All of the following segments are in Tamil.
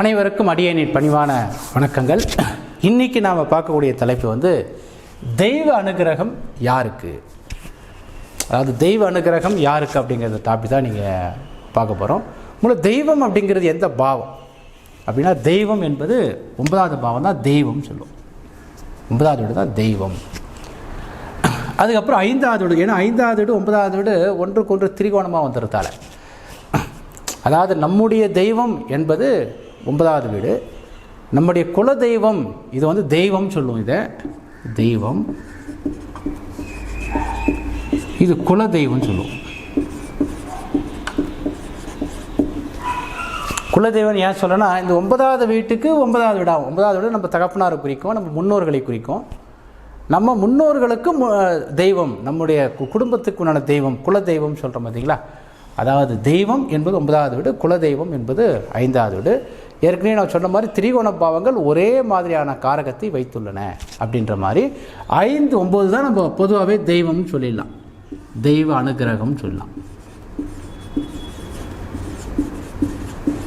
அனைவருக்கும் அடியனின் பணிவான வணக்கங்கள். இன்னைக்கு நாம் பார்க்கக்கூடிய தலைப்பு வந்து தெய்வ அனுகிரகம் யாருக்கு? அதாவது தெய்வ அனுகிரகம் யாருக்கு அப்படிங்கிறத டாபிக் தான் நீங்கள் பார்க்க போகிறோம் உங்களுக்கு தெய்வம் அப்படிங்கிறது எந்த பாவம்? அப்படின்னா தெய்வம் என்பது ஒன்பதாவது பாவம் தான் தெய்வம் சொல்லுவோம். ஒன்பதாவது வீடு தான் தெய்வம். அதுக்கப்புறம் ஐந்தாவது வீடு. ஏன்னா ஐந்தாவது வீடு ஒன்பதாவது வீடு ஒன்றுக்கொன்று திரிகோணமாக வந்துருத்தால அதாவது நம்முடைய தெய்வம் என்பது ஒன்பதாவது வீடு. நம்முடைய குல தெய்வம் இது வந்து தெய்வம் சொல்லுவோம் இதை. தெய்வம். இது குல தெய்வம் சொல்லுவோம் குலதெய்வம் ஏன் சொல்லனா இந்த ஒன்பதாவது வீட்டுக்கு ஒன்பதாவது வீடாகும் ஒன்பதாவது வீடு நம்ம தகப்பனாரை குறிக்கும் நம்ம முன்னோர்களை குறிக்கும். நம்ம முன்னோர்களுக்கு தெய்வம் நம்முடைய கு- குடும்பத்துக்கு உண்டான தெய்வம் குல தெய்வம் சொல்கிறோம் பார்த்தீங்களா அதாவது தெய்வம் என்பது ஒன்பதாவது வீடு குல தெய்வம் என்பது ஐந்தாவது வீடு. ஏற்கனவே நான் சொன்ன மாதிரி திரிகோண பாவங்கள் ஒரே மாதிரியான காரகத்தை வைத்துள்ளன அப்படின்ற மாதிரி ஐந்து ஒம்பது தான் நம்ம பொதுவாகவே தெய்வம்னு சொல்லிடலாம். தெய்வ அனுகிரகம் சொல்லலாம்.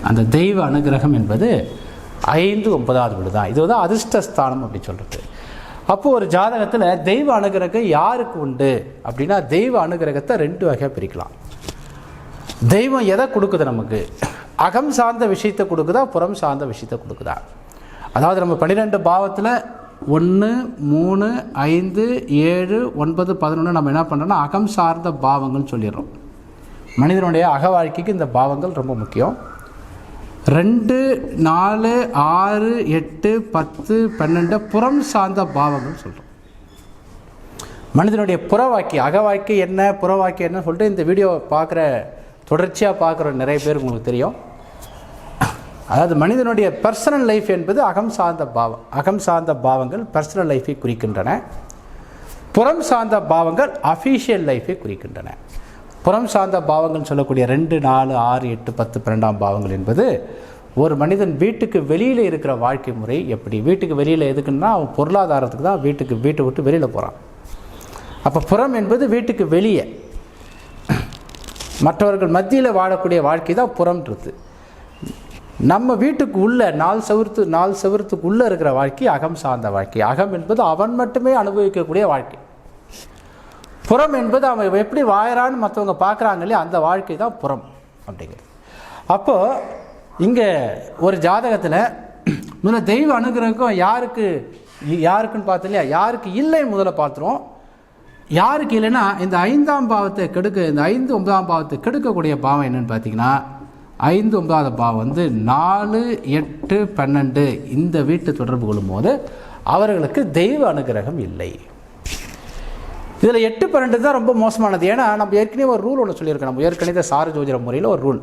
அந்த தெய்வ அனுகிரகம் என்பது ஐந்து ஒன்பதாவது வீடு தான். இது வந்து அதிர்ஷ்டஸ்தானம் அப்படி சொல்கிறது அப்போது ஒரு ஜாதகத்தில் தெய்வ அனுகிரகம் யாருக்கு உண்டு அப்படின்னா தெய்வ அனுகிரகத்தை ரெண்டு வகையாக பிரிக்கலாம். தெய்வம் எதை கொடுக்குது நமக்கு? அகம் சார்ந்த விஷயத்தை கொடுக்குதா புறம் சார்ந்த விஷயத்தை கொடுக்குதா? அதாவது நம்ம பன்னிரெண்டு பாவத்தில் ஒன்று மூணு ஐந்து ஏழு ஒன்பது பதினொன்று நம்ம என்ன பண்ணுறோம்னா அகம் சார்ந்த பாவங்கள்னு சொல்லிடுறோம். மனிதனுடைய அக வாழ்க்கைக்கு இந்த பாவங்கள் ரொம்ப முக்கியம். ரெண்டு நாலு ஆறு எட்டு பத்து பன்னெண்டு புறம் சார்ந்த பாவங்கள் சொல்கிறோம் மனிதனுடைய புற வாழ்க்கை அக வாழ்க்கை என்ன புற வாழ்க்கை என்ன சொல்லிட்டு இந்த வீடியோ பார்க்குற தொடர்ச்சியாக பார்க்குற நிறைய பேர் உங்களுக்கு தெரியும். அதாவது மனிதனுடைய பர்சனல் லைஃப் என்பது அகம் சார்ந்த பாவம் அகம் சார்ந்த பாவங்கள் பர்சனல் லைஃபை குறிக்கின்றன. புறம் சார்ந்த பாவங்கள் அஃபீஷியல் லைஃபை குறிக்கின்றன. புறம் சார்ந்த பாவங்கள் சொல்லக்கூடிய ரெண்டு நாலு ஆறு எட்டு பத்து பன்னெண்டாம் பாவங்கள் என்பது ஒரு மனிதன் வீட்டுக்கு வெளியில் இருக்கிற வாழ்க்கை முறை எப்படி? வீட்டுக்கு வெளியில் எதுக்குன்னா அவன் பொருளாதாரத்துக்கு தான் வீட்டுக்கு வீட்டை விட்டு வெளியில் போகிறான் அப்போ புறம் என்பது வீட்டுக்கு வெளியே. மற்றவர்கள் மத்தியில் வாழக்கூடிய வாழ்க்கை தான் புறம்ன்றது. நம்ம வீட்டுக்கு உள்ள நாலு சவுரத்து நாலு சவுரத்துக்கு உள்ளே இருக்கிற வாழ்க்கை அகம் சார்ந்த வாழ்க்கை. அகம் என்பது அவன் மட்டுமே அனுபவிக்கக்கூடிய வாழ்க்கை. புறம் என்பது அவன் எப்படி வாயறான்னு மற்றவங்க பார்க்குறாங்க இல்லையா? அந்த வாழ்க்கை தான் புறம் அப்படிங்கிறது. அப்போது இங்கே ஒரு ஜாதகத்தில் முதல்ல தெய்வ அனுகிரகம் யாருக்கு யாருக்குன்னு பார்த்தோம் இல்லையா? யாருக்கு இல்லைன்னு முதல்ல பார்த்துருவோம். யாருக்கு இல்லைன்னா இந்த ஐந்தாம் பாவத்தை கெடுக்க இந்த ஐந்து ஒன்பதாம் பாவத்தை கெடுக்கக்கூடிய பாவம் என்னன்னு பார்த்தீங்கன்னா ஐந்து ஒன்பதாவது பாவம் வந்து நாலு எட்டு பன்னெண்டு இந்த வீட்டு தொடர்பு கொள்ளும்போது அவர்களுக்கு தெய்வ அனுகிரகம் இல்லை. இதில் எட்டு பன்னெண்டு தான் ரொம்ப மோசமானது. ஏன்னா நம்ம ஏற்கனவே ஒரு ரூல் ஒன்று சொல்லியிருக்கோம். நம்ம ஏற்கனவே சார ஜோதிட முறையில் ஒரு ரூல்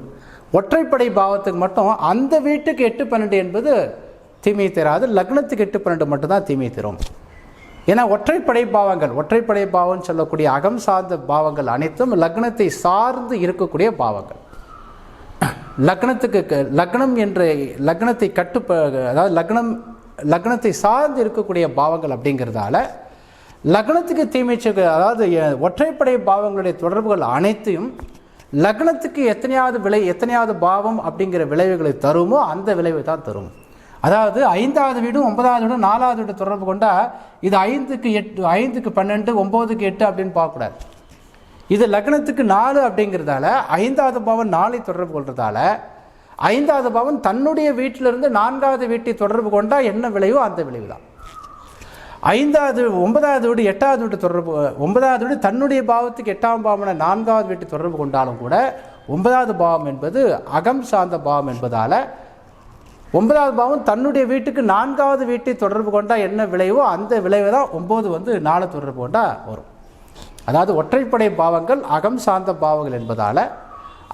ஒற்றைப்படை பாவத்துக்கு மட்டும் அந்த வீட்டுக்கு எட்டு பன்னெண்டு என்பது தீமை தராது. லக்னத்துக்கு எட்டு பன்னெண்டு மட்டும்தான் தீமை தரும். ஏன்னா ஒற்றைப்படை பாவங்கள் ஒற்றைப்படை பாவம்னு சொல்லக்கூடிய அகம் சார்ந்த பாவங்கள் அனைத்தும் லக்னத்தை சார்ந்து இருக்கக்கூடிய பாவங்கள். லக்னத்துக்கு க- லக்னம் என்ற லக்னத்தை கட்டுப்ப அதாவது லக்னம் லக்னத்தை சார்ந்து இருக்கக்கூடிய பாவங்கள் அப்படிங்கிறதால லக்னத்துக்கு தீமை அதாவது ஒற்றைப்படை பாவங்களுடைய தொடர்புகள் அனைத்தையும் லக்னத்துக்கு எத்தனையாவது விளை எத்தனையாவது பாவம் அப்படிங்கிற விளைவுகளை தருமோ அந்த விளைவு தான் தரும். அதாவது ஐந்தாவது வீடும் ஒன்பதாவது வீடும் நாலாவது வீடு தொடர்பு கொண்டா இது ஐந்துக்கு எட்டு ஐந்துக்கு பன்னெண்டு ஒம்போதுக்கு எட்டு அப்படின்னு பார்க்கக்கூடாது. இது லக்னத்துக்கு நாலு அப்படிங்கிறதால ஐந்தாவது பவன் நாளை தொடர்பு கொள்றதால ஐந்தாவது பவன் தன்னுடைய வீட்டிலிருந்து நான்காவது வீட்டை தொடர்பு கொண்டா என்ன விளைவோ அந்த விளைவு தான் ஐந்தாவது ஒன்பதாவது வீடு எட்டாவது வீட்டு தொடர்பு ஒன்பதாவது வீடு தன்னுடைய பாவத்துக்கு எட்டாம் பாவனை நான்காவது வீட்டை தொடர்பு கொண்டாலும் கூட ஒன்பதாவது பாவம் என்பது அகம் சார்ந்த பாவம் என்பதால் ஒன்பதாவது பாவம் தன்னுடைய வீட்டுக்கு நான்காவது வீட்டை தொடர்பு கொண்டால் என்ன விளைவோ அந்த விளைவு தான் ஒம்பது வந்து நாலு தொடர்பு கொண்டால் வரும். அதாவது ஒற்றைப்படை பாவங்கள் அகம் சார்ந்த பாவங்கள் என்பதால்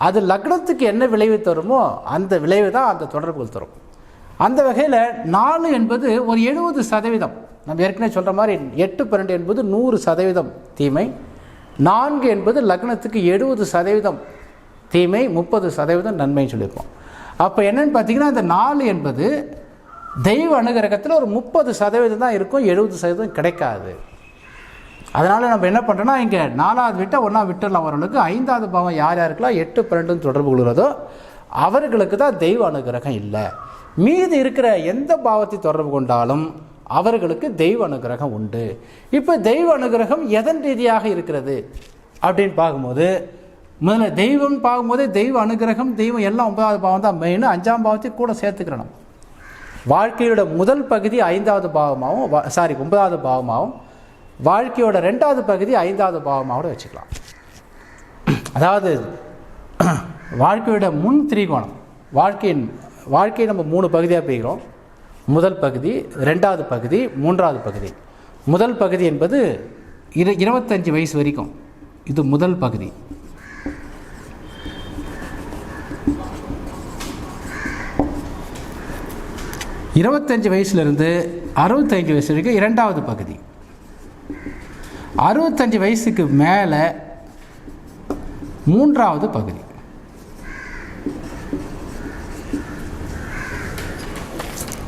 அது லக்னத்துக்கு என்ன விளைவு தருமோ அந்த விளைவு தான் அந்த தொடர்புகள் தரும். அந்த வகையில் நாலு என்பது ஒரு எழுபது சதவீதம். நம்ம ஏற்கனவே சொல்கிற மாதிரி எட்டு பன்னெண்டு என்பது நூறு சதவீதம் தீமை. நான்கு என்பது லக்னத்துக்கு எழுபது சதவீதம் தீமை முப்பது சதவீதம் நன்மைன்னு சொல்லியிருப்போம் அப்போ என்னன்னு பார்த்தீங்கன்னா இந்த நாலு என்பது தெய்வ அனுகிரகத்தில் ஒரு முப்பது சதவீதம் தான் இருக்கும் எழுபது சதவீதம் கிடைக்காது. அதனால் நம்ம என்ன பண்ணுறோன்னா இங்கே நாலாவது விட்டால் ஒன்றா விட்டுடலாம். ஓரளவுக்கு ஐந்தாவது பாவம் யார் யாருக்கெல்லாம் எட்டு பன்னெண்டுன்னு தொடர்பு கொள்கிறதோ அவர்களுக்கு தான் தெய்வ அனுகிரகம் இல்லை. மீது இருக்கிற எந்த பாவத்தை தொடர்பு கொண்டாலும் அவர்களுக்கு தெய்வ அனுகிரகம் உண்டு. இப்போ தெய்வ அனுகிரகம் எதன் ரீதியாக இருக்கிறது? அப்படின்னு பார்க்கும்போது முதல்ல தெய்வம் பார்க்கும்போதே தெய்வ அனுகிரகம் தெய்வம் எல்லாம் ஒன்பதாவது பாவம் தான் மெயின் அஞ்சாம் பாவத்தையும் கூட சேர்த்துக்கிறணும் வாழ்க்கையோட முதல் பகுதி ஐந்தாவது பாவமாகவும் சாரி ஒன்பதாவது பாவமாகவும் வாழ்க்கையோட ரெண்டாவது பகுதி ஐந்தாவது பாவமாகவும் வச்சுக்கலாம். அதாவது வாழ்க்கையோட முன் திரிகோணம் வாழ்க்கையின் வாழ்க்கையை நம்ம மூணு பகுதியாக பிரிக்கிறோம் முதல் பகுதி ரெண்டாவது பகுதி மூன்றாவது பகுதி. முதல் பகுதி என்பது இரு இருபத்தஞ்சி வயசு வரைக்கும். இது முதல் பகுதி. இருபத்தஞ்சி வயசுலேருந்து அறுபத்தஞ்சு வயசு வரைக்கும் இரண்டாவது பகுதி. அறுபத்தஞ்சு வயசுக்கு மேலே மூன்றாவது பகுதி.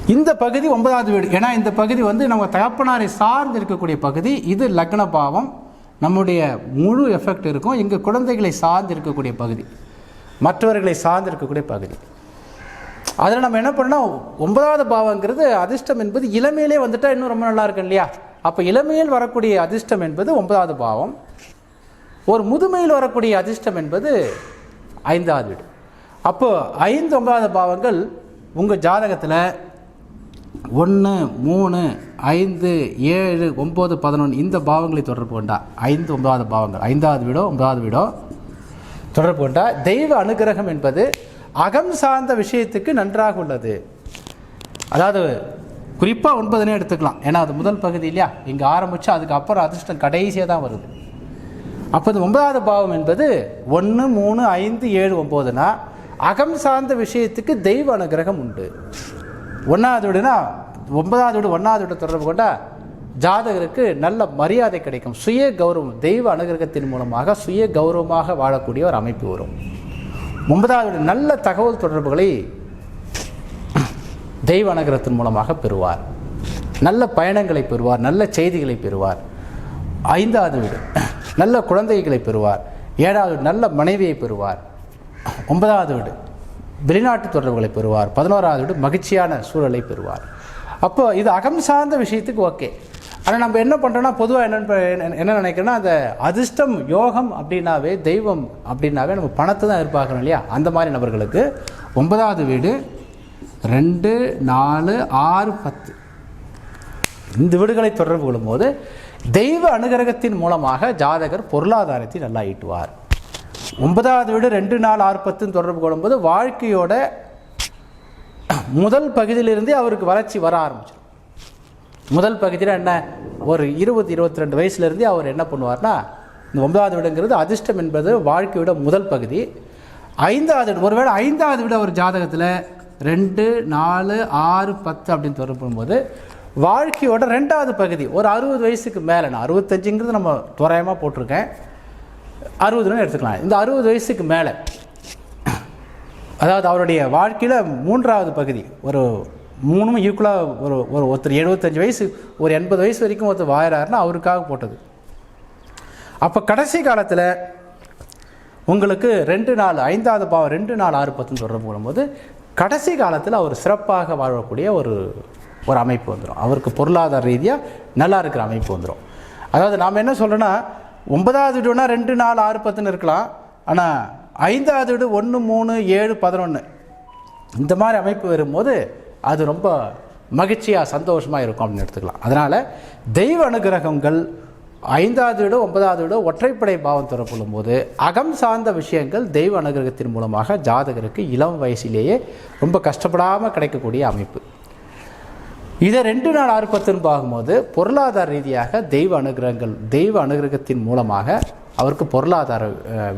இந்த பகுதி ஒன்பதாவது வீடு. ஏன்னா இந்த பகுதி வந்து நம்ம தகப்பனாரை சார்ந்து இருக்கக்கூடிய பகுதி. இது லக்ன பாவம். நம்முடைய முழு எஃபெக்ட் இருக்கும். இங்கே குழந்தைகளை சார்ந்து இருக்கக்கூடிய பகுதி. மற்றவர்களை சார்ந்து இருக்கக்கூடிய பகுதி. அதில் நம்ம என்ன பண்ணோம் ஒன்பதாவது பாவங்கிறது அதிர்ஷ்டம் என்பது இளமையிலே வந்துட்டால் இன்னும் ரொம்ப நல்லா இருக்கும் இல்லையா? அப்போ இளமையில் வரக்கூடிய அதிர்ஷ்டம் என்பது ஒன்பதாவது பாவம். ஒரு முதுமையில் வரக்கூடிய அதிர்ஷ்டம் என்பது ஐந்தாவது வீடு. அப்போ ஐந்து ஒன்பதாவது பாவங்கள் உங்கள் ஜாதகத்தில் ஒன்று மூணு ஐந்து ஏழு ஒம்பது பதினொன்று இந்த பாவங்களை தொடர்பு கொண்டா ஐந்து ஒன்பதாவது பாவங்கள் ஐந்தாவது வீடோ ஒன்பதாவது வீடோ தொடர்பு கொண்டா தெய்வ அனுகிரகம் என்பது அகம் சார்ந்த விஷயத்துக்கு நன்றாக உள்ளது. அதாவது குறிப்பாக ஒன்பதுனே எடுத்துக்கலாம். ஏன்னா அது முதல் பகுதி இல்லையா? இங்கே ஆரம்பித்து அதுக்கப்புறம் அதிர்ஷ்டம் கடைசியாக தான் வருது. அப்போ இந்த ஒன்பதாவது பாவம் என்பது ஒன்று மூணு ஐந்து ஏழு ஒம்போதுனா அகம் சார்ந்த விஷயத்துக்கு தெய்வ அனுகிரகம் உண்டு. ஒன்றாவது வீடுனா ஒன்பதாவது வீடு ஒன்றாவது வீடு தொடர்பு கொண்டா ஜாதகருக்கு நல்ல மரியாதை கிடைக்கும். சுய கௌரவம் தெய்வ அனுகிரகத்தின் மூலமாக சுய கௌரவமாக வாழக்கூடிய ஒரு அமைப்பு வரும். ஒன்பதாவது நல்ல தகவல் தொடர்புகளை தெய்வ அனுகிரகத்தின் மூலமாக பெறுவார். நல்ல பயணங்களை பெறுவார் நல்ல செய்திகளை பெறுவார். ஐந்தாவது வீடு நல்ல குழந்தைகளை பெறுவார். ஏழாவது வீடு நல்ல மனைவியை பெறுவார். ஒன்பதாவது வீடு வெளிநாட்டு தொடர்புகளை பெறுவார். பதினோராவது வீடு மகிழ்ச்சியான சூழலை பெறுவார். அப்போ இது அகம் சார்ந்த விஷயத்துக்கு ஓகே. ஆனால் நம்ம என்ன பண்ணுறோன்னா பொதுவாக என்ன என்ன நினைக்கிறோன்னா அந்த அதிர்ஷ்டம் யோகம் அப்படின்னாவே தெய்வம் அப்படின்னாவே நம்ம பணத்தை தான் எதிர்பார்க்கணும் இல்லையா? அந்த மாதிரி நபர்களுக்கு ஒன்பதாவது வீடு ரெண்டு நாலு ஆறு பத்து. இந்த வீடுகளை தொடர்பு கொள்ளும்போது தெய்வ அனுகிரகத்தின் மூலமாக ஜாதகர் பொருளாதாரத்தை நல்லா ஈட்டுவார். ஒன்பதாவது வீடு ரெண்டு நாள் ஆறு பத்துன்னு தொடர்பு கொள்ளும்போது வாழ்க்கையோட முதல் பகுதியிலிருந்தே அவருக்கு வளர்ச்சி வர ஆரம்பிச்சிடும் முதல் பகுதியில் என்ன? ஒரு இருபது இருபத்தி ரெண்டு வயசுலேருந்தே அவர் என்ன பண்ணுவார்னா இந்த ஒன்பதாவது வீடுங்கிறது அதிர்ஷ்டம் என்பது வாழ்க்கையோட முதல் பகுதி. ஐந்தாவது வீடு ஒருவேளை ஐந்தாவது வீடு ஒரு ஜாதகத்தில் ரெண்டு நாலு ஆறு பத்து அப்படின்னு தொடரும்போது வாழ்க்கையோட ரெண்டாவது பகுதி ஒரு அறுபது வயசுக்கு மேலே நான் அறுபத்தஞ்சுங்கிறது நம்ம தோராயமாக போட்டிருக்கேன். அறுபதுன்னு எடுத்துக்கலாம். இந்த அறுபது வயசுக்கு மேலே அதாவது அவருடைய வாழ்க்கையில் மூன்றாவது பகுதி ஒரு மூணும் ஈக்குவலாக ஒரு ஒரு ஒருத்தர் எழுபத்தஞ்சு வயசு ஒரு எண்பது வயசு வரைக்கும் ஒருத்தர் வாயிறாருன்னா அவருக்காக போட்டது. அப்போ கடைசி காலத்தில் உங்களுக்கு ரெண்டு நாள் ஐந்தாவது பாவம் ரெண்டு நாள் ஆறு பத்துன்னு தொடர்பு கொள்ளும்போது கடைசி காலத்தில் அவர் சிறப்பாக வாழக்கூடிய ஒரு ஒரு அமைப்பு வந்துடும் அவருக்கு பொருளாதார ரீதியாக நல்லா இருக்கிற அமைப்பு வந்துடும் அதாவது நாம் என்ன சொல்கிறோன்னா ஒன்பதாவது வீடுனா ரெண்டு நாலு ஆறு பத்துன்னு இருக்கலாம். ஆனால் ஐந்தாவது வீடு ஒன்று மூணு ஏழு பதினொன்று இந்த மாதிரி அமைப்பு வரும்போது அது ரொம்ப மகிழ்ச்சியாக சந்தோஷமாக இருக்கும் அப்படின்னு எடுத்துக்கலாம். அதனால் தெய்வ அனுகிரகங்கள் ஐந்தாவது வீடோ ஒன்பதாவது வீடோ ஒற்றைப்படை பாவம் தரப்படும் போது அகம் சார்ந்த விஷயங்கள் தெய்வ அனுகிரகத்தின் மூலமாக ஜாதகருக்கு இளம் வயசிலேயே ரொம்ப கஷ்டப்படாமல் கிடைக்கக்கூடிய அமைப்பு. இதை ரெண்டு நாள் ஆறு பத்துன்னு பார்க்கும்போது பொருளாதார ரீதியாக தெய்வ அனுகிரகங்கள் தெய்வ அனுகிரகத்தின் மூலமாக அவருக்கு பொருளாதார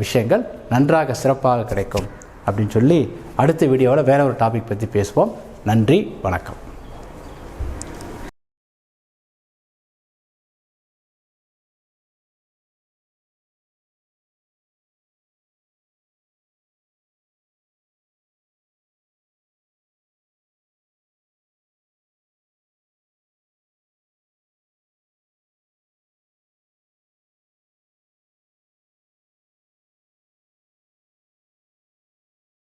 விஷயங்கள் நன்றாக சிறப்பாக கிடைக்கும் அப்படின்னு சொல்லி அடுத்த வீடியோவில் வேற ஒரு டாபிக் பற்றி பேசுவோம். நன்றி வணக்கம்.